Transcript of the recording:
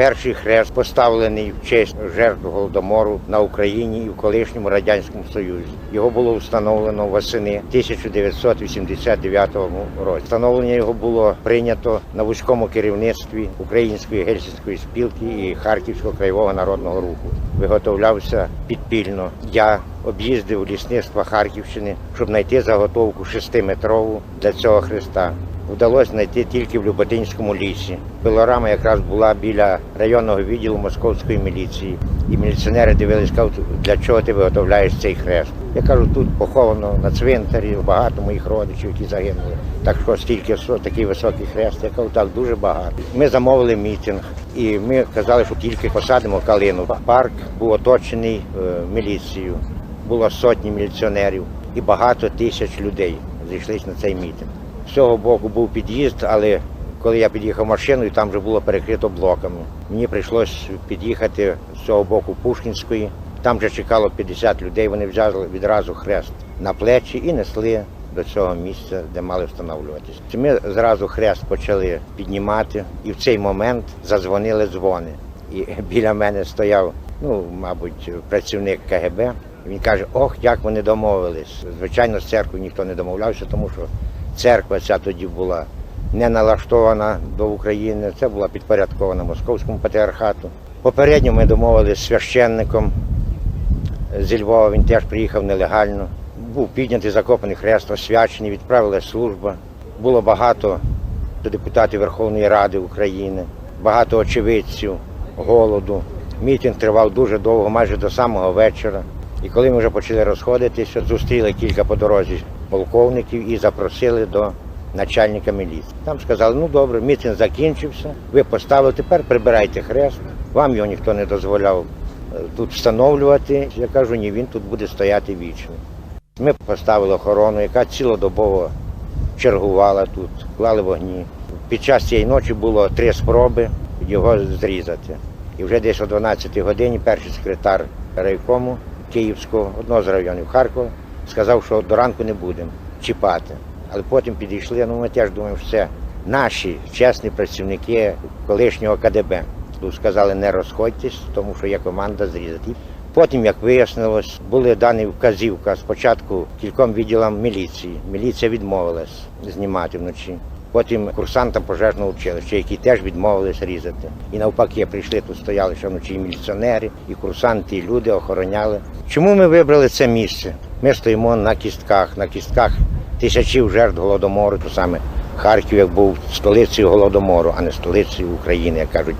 перший хрест поставлений в честь жертв голодомору на Україні і в колишньому радянському Союзі. Його було встановлено восени 1989 році. Встановлення його було прийнято на вузькому керівництві Української гельсінської спілки і Харківського краєвого народного руху. Виготовлявся підпільно. Я об'їздив лісництва Харківщини, щоб знайти заготовку шестиметрову для цього хреста. Вдалося знайти тільки в Люботинському лісі. Пилорама якраз була біля районного відділу московської міліції. І міліціонери дивились, кажуть, для чого ти виготовляєш цей хрест. Я кажу, тут поховано на цвинтарі багато моїх родичів, які загинули. Так що стільки такий високий хрест. Я кажу, так дуже багато. Ми замовили мітинг, і ми казали, що тільки посадимо калину. Парк був оточений е, міліцією, було сотні міліціонерів і багато тисяч людей зійшлися на цей мітинг. З цього боку був під'їзд, але коли я під'їхав машиною, там вже було перекрито блоками. Мені прийшлося під'їхати з цього боку Пушкінської. Там вже чекало 50 людей. Вони взяли відразу хрест на плечі і несли до цього місця, де мали встановлюватися. Ми зразу хрест почали піднімати, і в цей момент задзвонили дзвони. І біля мене стояв, ну, мабуть, працівник КГБ. Він каже: Ох, як вони домовились. Звичайно, з церквою ніхто не домовлявся, тому що церква ця тоді була не налаштована до України, це була підпорядкована московському патріархату. Попередньо ми домовилися з священником зі Львова, він теж приїхав нелегально. Був піднятий закопаний хрест, освячений, відправилася служба. Було багато депутатів Верховної Ради України, багато очевидців голоду. Мітинг тривав дуже довго, майже до самого вечора. І коли ми вже почали розходитися, зустріли кілька по дорозі полковників і запросили до начальника міліції. Там сказали, ну добре, мітинг закінчився, ви поставили, тепер прибирайте хрест, вам його ніхто не дозволяв е, тут встановлювати. Я кажу, ні, він тут буде стояти вічно. Ми поставили охорону, яка цілодобово чергувала тут, клали вогні. Під час цієї ночі було три спроби його зрізати. І вже десь о 12 годині перший секретар райкому Київського, одного з районів Харкова, сказав, що до ранку не будемо чіпати. Але потім підійшли, ну ми теж думаємо, що це наші чесні працівники колишнього КДБ. Тут сказали, не розходьтесь, тому що є команда зрізати. Потім, як вияснилось, були дані вказівка спочатку кільком відділам міліції. Міліція відмовилась знімати вночі. Потім курсантам пожежного училища, які теж відмовились різати. І навпаки, прийшли тут, стояли ще вночі і міліціонери, і курсанти, і люди охороняли. Чому ми вибрали це місце? Ми стоїмо на кістках, на кістках тисячів жертв голодомору, то саме Харків як був столицею голодомору, а не столицею України, як кажуть.